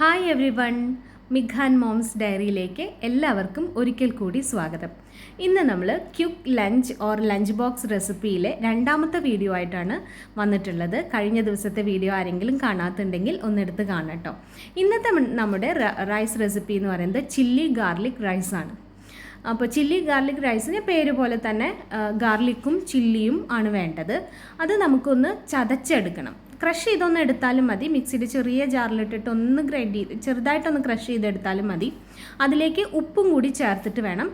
Hi everyone Mikhan moms ഡയറിയിലേക്ക് എല്ലാവർക്കും ഒരിക്കൽ കൂടി സ്വാഗതം. ഇന്ന് നമ്മൾ quick lunch or lunch box റെസിപ്പിയിലെ രണ്ടാമത്തെ വീഡിയോ ആയിട്ടാണ് വന്നിട്ടുള്ളത്. കഴിഞ്ഞ ദിവസത്തെ വീഡിയോ ആരെങ്കിലും കാണാത്തുണ്ടെങ്കിൽ ഒന്നെടുത്ത് കാണട്ടോ. ഇന്നത്തെ നമ്മുടെ റൈസ് റെസിപ്പി എന്ന് പറയുന്നത് ചില്ലി ഗാർലിക് റൈസാണ് അപ്പോൾ ചില്ലി ഗാർലിക് റൈസിന് പേര് പോലെ തന്നെ ഗാർലിക്കും ചില്ലിയും ആണ് വേണ്ടത്. അത് നമുക്കൊന്ന് ചതച്ചെടുക്കണം. ക്രഷ് ചെയ്തൊന്ന് എടുത്താലും മതി. മിക്സിയിൽ ചെറിയ ജാറിലിട്ടിട്ട് ഒന്ന് ഗ്രൈൻഡ് ചെയ്ത് ചെറുതായിട്ടൊന്ന് ക്രഷ് ചെയ്തെടുത്താലും മതി. അതിലേക്ക് ഉപ്പും കൂടി ചേർത്തിട്ട് വേണം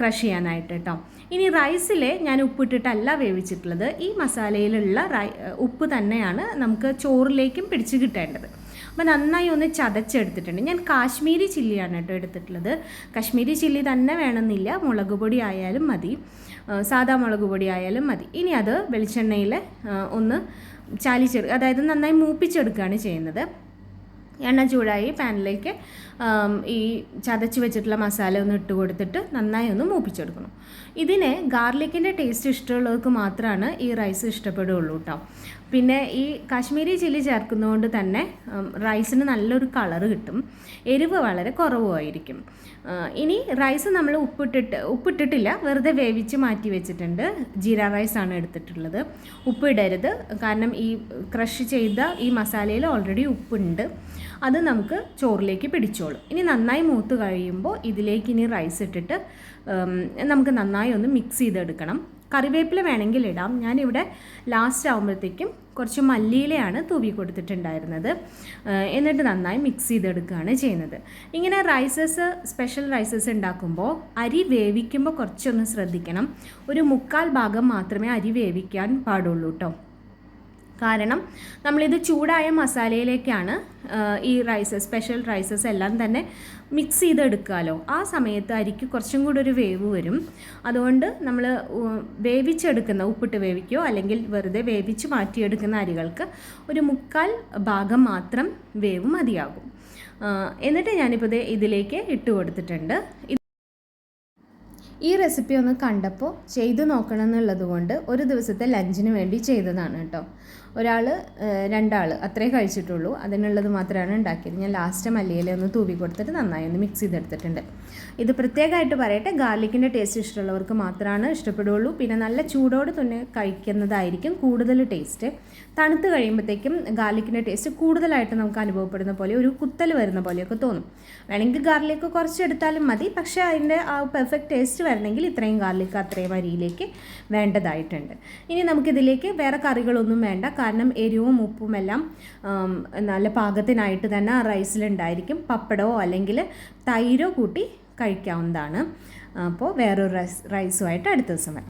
ക്രഷ് ചെയ്യാനായിട്ട് കേട്ടോ ഇനി റൈസിൽ ഞാൻ ഉപ്പിട്ടിട്ടല്ല വേവിച്ചിട്ടുള്ളത്. ഈ മസാലയിലുള്ള റൈ ഉപ്പ് തന്നെയാണ് നമുക്ക് ചോറിലേക്കും പിടിച്ച് കിട്ടേണ്ടത്. അപ്പോൾ നന്നായി ഒന്ന് ചതച്ചെടുത്തിട്ടുണ്ട്. ഞാൻ കാശ്മീരി ചില്ലിയാണ് കേട്ടോ എടുത്തിട്ടുള്ളത്. കാശ്മീരി ചില്ലി തന്നെ വേണമെന്നില്ല. മുളക് പൊടി ആയാലും മതി. സാധാ മുളക് പൊടി ആയാലും മതി. ഇനി അത് വെളിച്ചെണ്ണയിൽ ഒന്ന് ചാലിച്ചെടു അതായത് നന്നായി മൂപ്പിച്ചെടുക്കുകയാണ് ചെയ്യുന്നത്. എണ്ണ ചൂടായി പാനിലേക്ക് ഈ ചതച്ച് വെച്ചിട്ടുള്ള മസാല ഒന്ന് ഇട്ട് കൊടുത്തിട്ട് നന്നായി ഒന്ന് മൂപ്പിച്ചെടുക്കണം. ഇതിനെ ഗാർലിക്കിന്റെ ടേസ്റ്റ് ഇഷ്ടമുള്ളവർക്ക് മാത്രമാണ് ഈ റൈസ് ഇഷ്ടപ്പെടുകയുള്ളൂ കേട്ടോ പിന്നെ ഈ കാശ്മീരി ചില്ലി ചേർക്കുന്നതുകൊണ്ട് തന്നെ റൈസിന് നല്ലൊരു കളർ കിട്ടും. എരിവ് വളരെ കുറവുമായിരിക്കും. ഇനി റൈസ് നമ്മൾ ഉപ്പിട്ടിട്ട് ഉപ്പിട്ടിട്ടില്ല വെറുതെ വേവിച്ച് മാറ്റി വെച്ചിട്ടുണ്ട്. ജീര റൈസാണ് എടുത്തിട്ടുള്ളത്. ഉപ്പിടരുത് കാരണം ഈ ക്രഷ് ചെയ്ത ഈ മസാലയിൽ ഓൾറെഡി ഉപ്പുണ്ട്. അത് നമുക്ക് ചോറിലേക്ക് പിടിച്ചോളും. ഇനി നന്നായി മൂത്ത് കഴിയുമ്പോൾ ഇതിലേക്ക് ഇനി റൈസ് ഇട്ടിട്ട് നമുക്ക് നന്നായി ഒന്ന് മിക്സ് ചെയ്തെടുക്കണം. കറിവേപ്പില വേണമെങ്കിൽ ഇടാം. ഞാനിവിടെ ലാസ്റ്റ് ആകുമ്പോഴത്തേക്കും കുറച്ച് മല്ലിയിലയാണ് തൂവി കൊടുത്തിട്ടുണ്ടായിരുന്നത്. എന്നിട്ട് നന്നായി മിക്സ് ചെയ്തെടുക്കുകയാണ് ചെയ്യുന്നത്. ഇങ്ങനെ റൈസസ് സ്പെഷ്യൽ റൈസസ് ഉണ്ടാക്കുമ്പോൾ അരി വേവിക്കുമ്പോൾ കുറച്ചൊന്ന് ശ്രദ്ധിക്കണം. ഒരു മുക്കാൽ ഭാഗം മാത്രമേ അരി വേവിക്കാൻ പാടുള്ളൂ കേട്ടോ കാരണം നമ്മളിത് ചൂടായ മസാലയിലേക്കാണ് ഈ റൈസ് സ്പെഷ്യൽ റൈസസ് എല്ലാം തന്നെ മിക്സ് ചെയ്തെടുക്കാമല്ലോ ആ സമയത്ത് അരിക്ക് കുറച്ചും കൂടി ഒരു വേവ് വരും. അതുകൊണ്ട് നമ്മൾ വേവിച്ചെടുക്കുന്ന ഉപ്പിട്ട് വേവിക്കുകയോ അല്ലെങ്കിൽ വെറുതെ വേവിച്ച് മാറ്റിയെടുക്കുന്ന അരികൾക്ക് ഒരു മുക്കാൽ ഭാഗം മാത്രം വേവ് മതിയാകും. എന്നിട്ട് ഞാനിപ്പോൾ ഇതിലേക്ക് ഇട്ട് കൊടുത്തിട്ടുണ്ട്. ഈ റെസിപ്പി ഒന്ന് കണ്ടപ്പോൾ ചെയ്തു നോക്കണം എന്നുള്ളത് കൊണ്ട് ഒരു ദിവസത്തെ ലഞ്ചിന് വേണ്ടി ചെയ്തതാണ് കേട്ടോ. ഒരാൾ രണ്ടാൾ അത്രേ കഴിച്ചിട്ടുള്ളൂ. അതിനുള്ളത് മാത്രമാണ് ഉണ്ടാക്കിയത്. ഞാൻ ലാസ്റ്റ് മല്ലിയില ഒന്ന് തൂവി കൊടുത്തിട്ട് നന്നായി ഒന്ന് മിക്സ് ചെയ്തെടുത്തിട്ടുണ്ട്. ഇത് പ്രത്യേകമായിട്ട് പറയട്ടെ ഗാർലിക്കിന്റെ ടേസ്റ്റ് ഇഷ്ടമുള്ളവർക്ക് മാത്രമാണ് ഇഷ്ടപ്പെടുകയുള്ളൂ. പിന്നെ നല്ല ചൂടോട് തന്നെ കഴിക്കുന്നതായിരിക്കും കൂടുതൽ ടേസ്റ്റ് തണുത്ത് കഴിയുമ്പോഴത്തേക്കും ഗാർലിക്കിന്റെ ടേസ്റ്റ് കൂടുതലായിട്ട് നമുക്ക് അനുഭവപ്പെടുന്ന പോലെ ഒരു കുത്തൽ വരുന്ന പോലെയൊക്കെ തോന്നും. വേണമെങ്കിൽ ഗാർലിക്ക് കുറച്ചെടുത്താലും മതി. പക്ഷേ അതിന്റെ ആ പെർഫെക്റ്റ് ടേസ്റ്റ് വരണമെങ്കിൽ ഇത്രയും ഗാർലിക്ക് അത്രയും അരിയിലേക്ക് വേണ്ടതായിട്ടുണ്ട്. ഇനി നമുക്കിതിലേക്ക് വേറെ കറികളൊന്നും വേണ്ട. കാരണം എരിവും ഉപ്പും എല്ലാം നല്ല പാകത്തിനായിട്ട് തന്നെ ആ റൈസിലുണ്ടായിരിക്കും. പപ്പടമോ അല്ലെങ്കിൽ തൈരോ കൂട്ടി കഴിക്കാവുന്നതാണ്. അപ്പോൾ വേറൊരു റൈസ് റൈസുമായിട്ട് അടുത്ത ദിവസം വരാം.